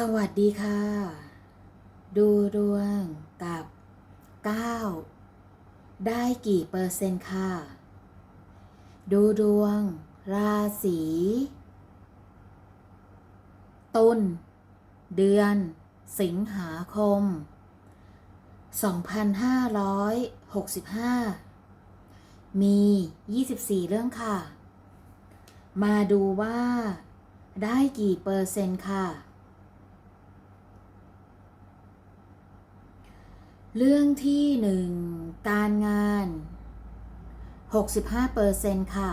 สวัสดีค่ะ ดูดวงกับ 9 ได้กี่เปอร์เซ็นต์ค่ะ ดูดวง ราศีตุลเดือน สิงหาคม 2565 มี 24 เรื่องค่ะ มาดูว่า ได้กี่เปอร์เซ็นต์ค่ะ เรื่องที่หนึ่งการงาน 65%ค่ะ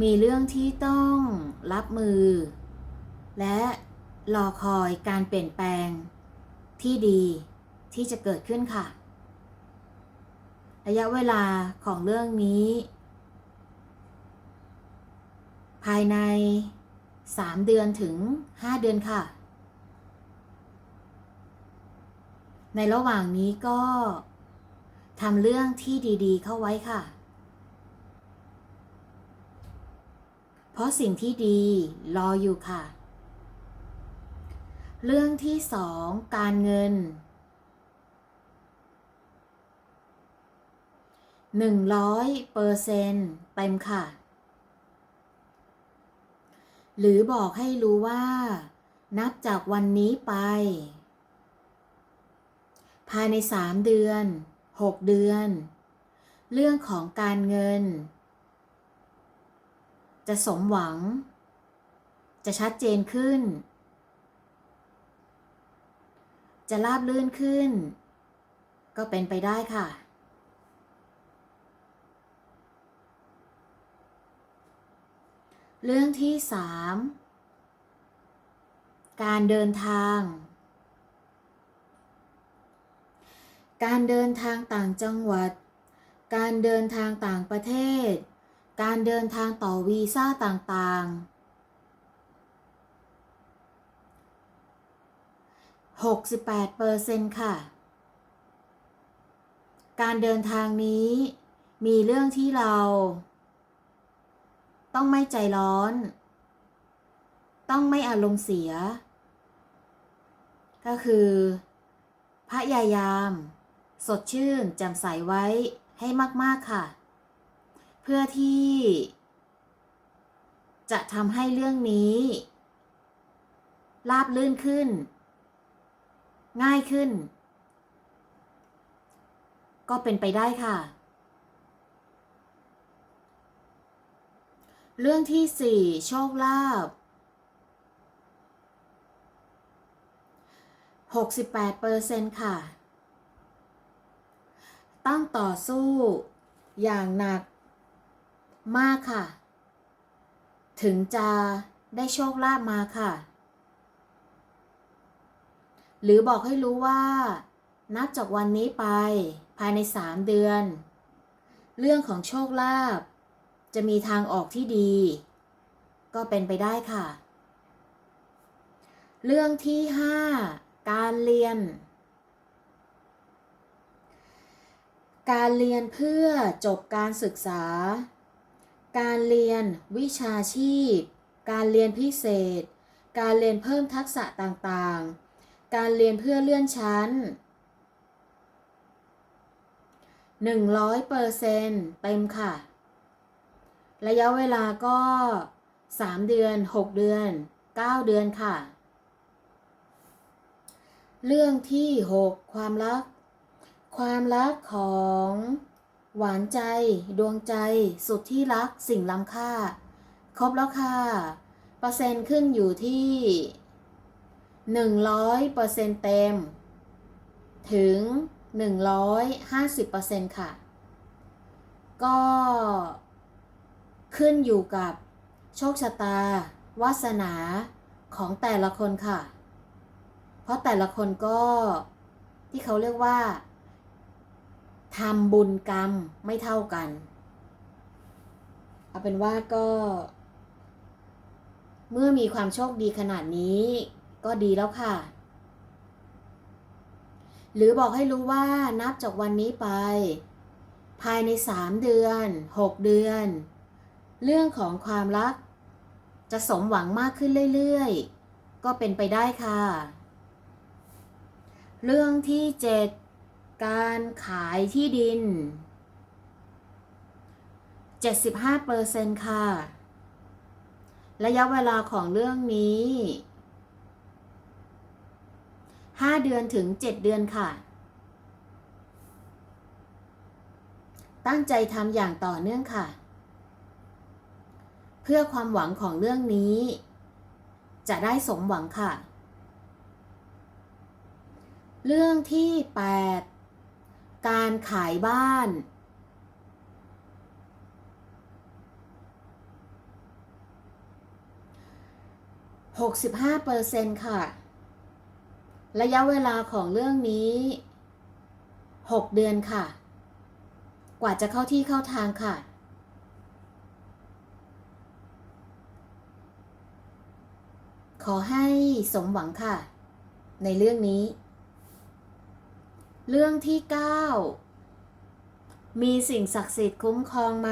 มีเรื่องที่ต้องรับมือ และรอคอยการเปลี่ยนแปลง ที่ดีที่จะเกิดขึ้นค่ะ ระยะเวลาของเรื่องนี้ ภายใน 3 เดือนถึง 5 เดือนค่ะ ในระหว่างนี้ก็ทำเรื่องที่ดี ๆ เข้าไว้ค่ะ เพราะสิ่งที่ดีรออยู่ค่ะ เรื่องที่สองการเงินหนึ่งร้อยเปอร์เซนต์เต็มค่ะ หรือบอกให้รู้ว่า นับจากวันนี้ไป ภายใน 3 เดือน 6 เดือน เรื่องของการเงิน จะสมหวัง จะชัดเจนขึ้น จะราบลื่นขึ้น ก็เป็นไปได้ค่ะเรื่องที่ 3 การเดินทาง การเดินทางต่างจังหวัด การเดินทางต่างประเทศ การเดินทางต่อวีซ่าต่างๆ 68%ค่ะ การเดินทางนี้มีเรื่องที่เรา ต้องไม่ใจร้อน ต้องไม่อารมณ์เสีย ก็คือพยายาม สดชื่นแจ่มใสไว้ให้มากๆค่ะ เพื่อที่ จะทำให้เรื่องนี้ราบลื่นขึ้น ง่ายขึ้น ก็เป็นไปได้ค่ะ เรื่องที่สี่โชคลาภ68%ค่ะ ต้องต่อสู้ อย่างหนัก มากค่ะ ถึงจะได้โชคลาภมาค่ะ หรือบอกให้รู้ว่า นับจากวันนี้ไปภายใน3เดือน เรื่องของโชคลาภจะมีทางออกที่ดี ก็เป็นไปได้ค่ะ เรื่องที่ 5 การเรียน การเรียนเพื่อจบการศึกษา การเรียนวิชาชีพ การเรียนพิเศษ การเรียนเพิ่มทักษะต่างๆ การเรียนเพื่อเลื่อนชั้น 100%เต็มค่ะ ระยะเวลาก็ 3 เดือน 6 เดือน 9 เดือนค่ะ เรื่องที่ 6 ความรัก ความรักของหวานใจ ดวงใจ สุดที่รักสิ่งล้ำค่า ครบแล้วค่ะ เปอร์เซ็นต์ขึ้นอยู่ที่100เปอร์เซ็นต์เต็ม ถึง150%ค่ะ ก็ขึ้นอยู่กับโชคชะตา วาสนาของแต่ละคนค่ะ เพราะแต่ละคนก็ที่เขาเรียกว่า ทำบุญกรรมไม่เท่ากัน เอาเป็นว่าก็ เมื่อมีความโชคดีขนาดนี้ ก็ดีแล้วค่ะ หรือบอกให้รู้ว่านับจากวันนี้ไป ภายใน 3 เดือน 6 เดือน เรื่องของความรัก จะสมหวังมากขึ้นเรื่อยๆ ก็เป็นไปได้ค่ะ เรื่องที่เจ็ด การขายที่ดิน 75%ค่ะ ระยะเวลาของเรื่องนี้ 5 เดือนถึง 7 เดือนค่ะ ตั้งใจทำอย่างต่อเนื่องค่ะ เพื่อความหวังของเรื่องนี้ จะได้สมหวังค่ะ เรื่องที่ 8 การขายบ้าน 65%ค่ะ ระยะเวลาของเรื่องนี้ 6 เดือนค่ะ กว่าจะเข้าที่เข้าทางค่ะ ขอให้สมหวังค่ะ ในเรื่องนี้ เรื่องที่ 9 มีสิ่งศักดิ์สิทธิ์คุ้มครองไหม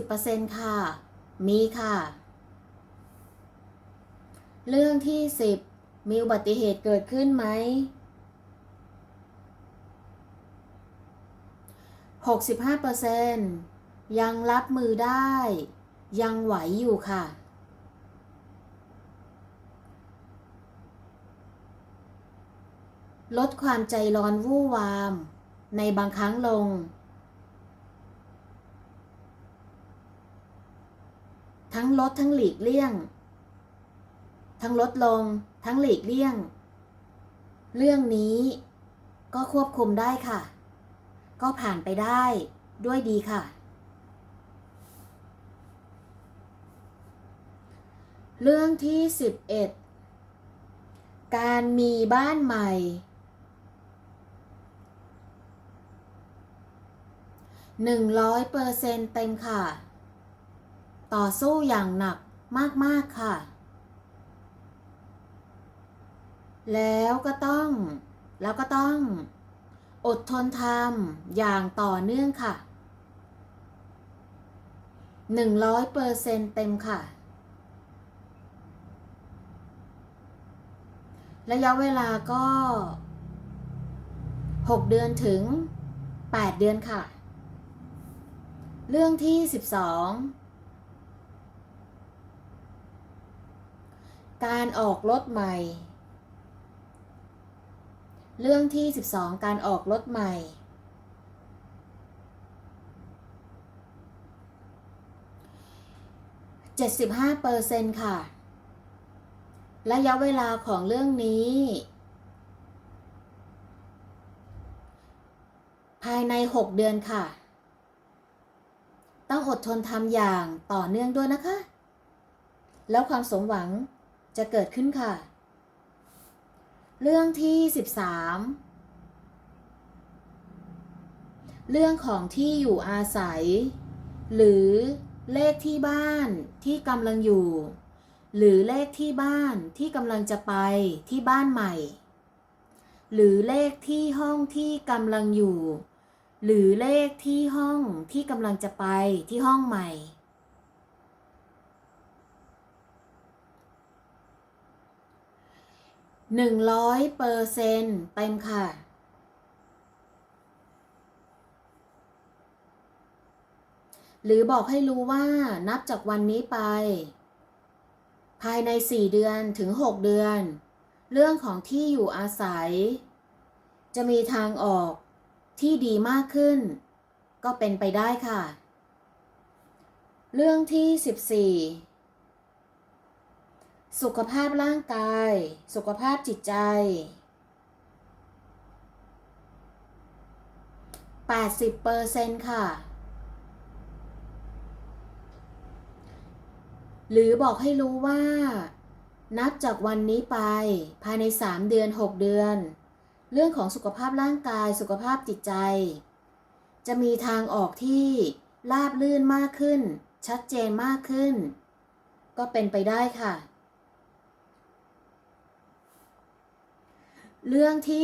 90%ค่ะ มีค่ะ เรื่องที่ 10 มีอุบัติเหตุเกิดขึ้นไหม 65%ยังรับมือได้ ยังไหวอยู่ค่ะ ลดความใจร้อนวู่วาม ในบางครั้งลง ทั้งลดทั้งหลีกเลี่ยง ทั้งลดลง ทั้งหลีกเลี่ยง เรื่องนี้ก็ควบคุมได้ค่ะ ก็ผ่านไปได้ด้วยดีค่ะ เรื่องที่ 11 การมีบ้านใหม่ 100%เซนเต็มค่ะ ต่อสู้อย่างหนักมาก ๆ ค่ะ แล้วก็ต้อง แล้วก็ต้อง อดทนทำอย่างต่อเนื่องค่ะ 100%เต็มค่ะ ระยะเวลาก็ 6 เดือนถึง 8 เดือนค่ะ เรื่องที่ 12 การออกรถใหม่ เรื่องที่ 12 การออกรถใหม่ 75%ค่ะ ระยะเวลาของเรื่องนี้ ภายใน 6 เดือนค่ะ ต้องอดทนทำอย่างต่อเนื่องด้วยนะคะ แล้วความสมหวังจะเกิดขึ้นค่ะ เรื่องที่ 13 เรื่องของที่อยู่อาศัย หรือเลขที่บ้านที่กำลังอยู่ หรือเลขที่บ้านที่กำลังจะไปที่บ้านใหม่ หรือเลขที่ห้องที่กำลังอยู่ หรือเลขที่ห้องที่กำลังจะไปที่ห้องใหม่ หนึ่งร้อยเปอร์เซ็นต์เต็มค่ะ หรือบอกให้รู้ว่านับจากวันนี้ไป ภายใน4เดือนถึง6เดือน เรื่องของที่อยู่อาศัย จะมีทางออก ที่ดีมากขึ้น ก็เป็นไปได้ค่ะ เรื่องที่ 14 สุขภาพร่างกาย สุขภาพจิตใจ 80%ค่ะ หรือบอกให้รู้ว่า นับจากวันนี้ไปภายใน 3 เดือน 6 เดือน เรื่องของสุขภาพร่างกายสุขภาพจิตใจ จะมีทางออกที่ราบลื่นมากขึ้น ชัดเจนมากขึ้น ก็เป็นไปได้ค่ะ เรื่องที่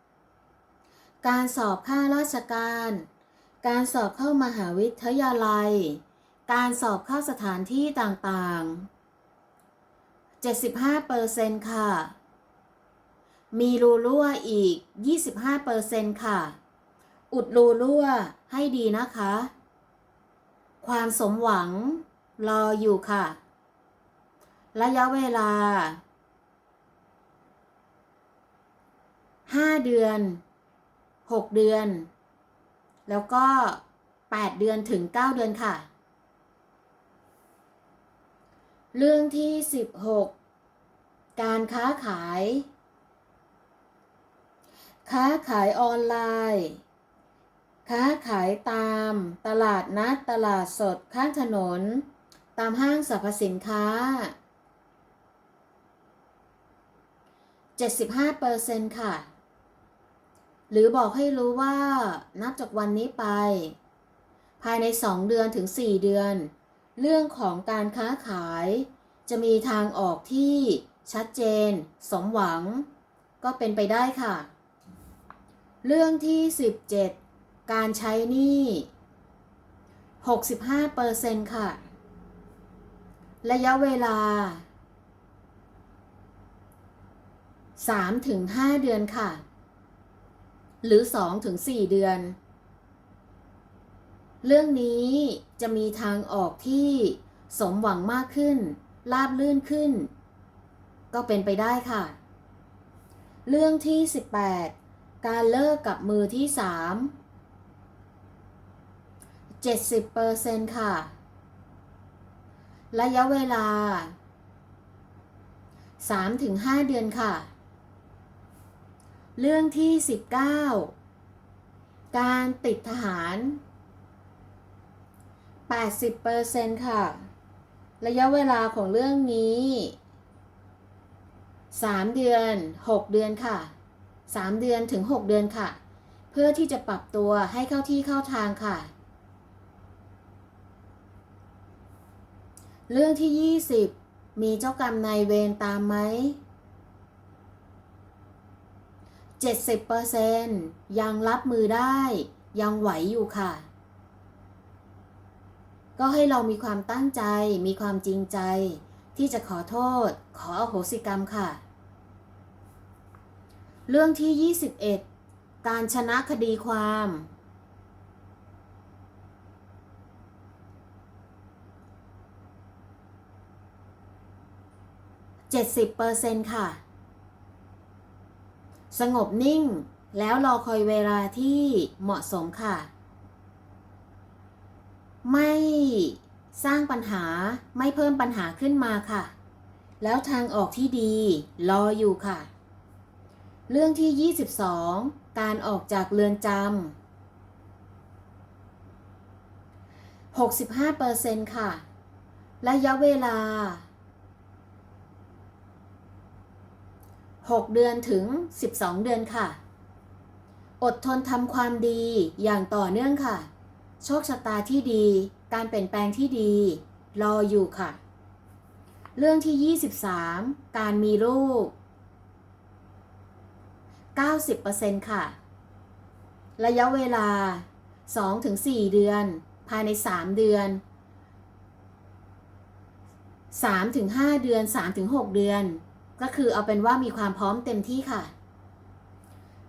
15 การสอบข้าราชการ การสอบเข้ามหาวิทยาลัย การสอบเข้าสถานที่ต่างๆ 75%ค่ะ มีรูรั่วอีก 25%ค่ะ อุดรูรั่วให้ดีนะคะ ความสมหวังรออยู่ค่ะ ระยะเวลา 5 เดือน 6 เดือน แล้วก็ 8 เดือนถึง 9 เดือนค่ะ เรื่องที่ 16 การค้าขาย ค้าขายออนไลน์ ค้าขายตาม ตลาดนัด ตลาดสด ข้างถนน ตามห้างสรรพสินค้า 75%ค่ะ หรือบอกให้รู้ว่า นับจากวันนี้ไป ภายใน 2 เดือนถึง 4 เดือน เรื่องของการค้าขาย จะมีทางออกที่ชัดเจน สมหวัง ก็เป็นไปได้ค่ะ เรื่องที่ 17 การใช้หนี้ 65%ค่ะ ระยะเวลา 3-5 เดือนค่ะ หรือ 2-4 เดือน เรื่องนี้จะมีทางออกที่สมหวังมากขึ้น ราบลื่นขึ้น ก็เป็นไปได้ค่ะ เรื่องที่ 18 การเลิกกับมือที่ 3 70%ค่ะ ระยะเวลา 3-5 เดือนค่ะ เรื่องที่ 19 การติดทหาร 80%ค่ะ ระยะเวลาของเรื่องนี้ 3 เดือน 6 เดือนค่ะ 3 เดือนถึง 6 เดือนค่ะ เพื่อที่จะปรับตัวให้เข้าที่เข้าทางค่ะ เรื่องที่ 20 มีเจ้ากรรมนายเวรตามไหม 70%ยังรับมือได้ ยังไหวอยู่ค่ะ ก็ให้เรามีความตั้งใจมีความจริงใจ ที่จะขอโทษ ขออโหสิกรรมค่ะ เรื่องที่ 21 การชนะคดีความ 70%ค่ะ สงบนิ่งแล้วรอคอยเวลาที่เหมาะสมค่ะ ไม่สร้างปัญหาไม่เพิ่มปัญหาขึ้นมาค่ะ แล้วทางออกที่ดีรออยู่ค่ะ เรื่องที่ 22 การออกจากเรือนจำ65%ค่ะ ระยะเวลา 6 เดือนถึง 12 เดือนค่ะ อดทนทำความดีอย่างต่อเนื่องค่ะ โชคชะตาที่ดี การเปลี่ยนแปลงที่ดี รออยู่ค่ะ เรื่องที่ 23 การมีลูก 90%ค่ะ ระยะเวลา 2-4 เดือน ภายใน 3 เดือน 3-5 เดือน 3-6 เดือน ก็คือเอาเป็นว่ามีความพร้อมเต็มที่ค่ะ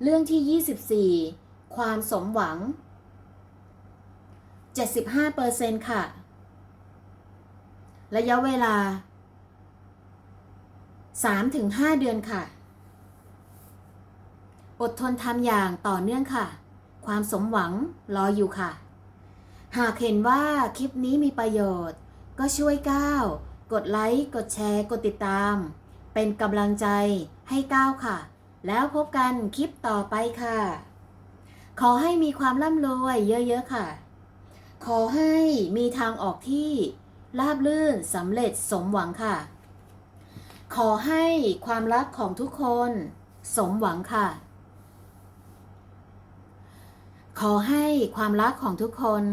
เรื่องที่ 24 ความสมหวัง 75%ค่ะ ระยะเวลา 3-5 เดือนค่ะ อดทนทำอย่างต่อเนื่องค่ะ ความสมหวังรออยู่ค่ะ หากเห็นว่าคลิปนี้มีประโยชน์ ก็ช่วยก้าวกดไลค์กดแชร์ กดติดตาม เป็นกำลังใจให้ก้าวค่ะ แล้วพบกันคลิปต่อไปค่ะ ขอให้มีความร่ำรวยเยอะๆค่ะ ขอให้มีทางออกที่ราบรื่นสำเร็จสมหวังค่ะ ขอให้ความรักของทุกคน สมหวังค่ะ ขอให้ความรักของทุกคน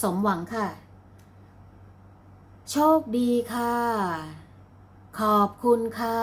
สมหวังค่ะ โชคดีค่ะ ขอบคุณค่ะ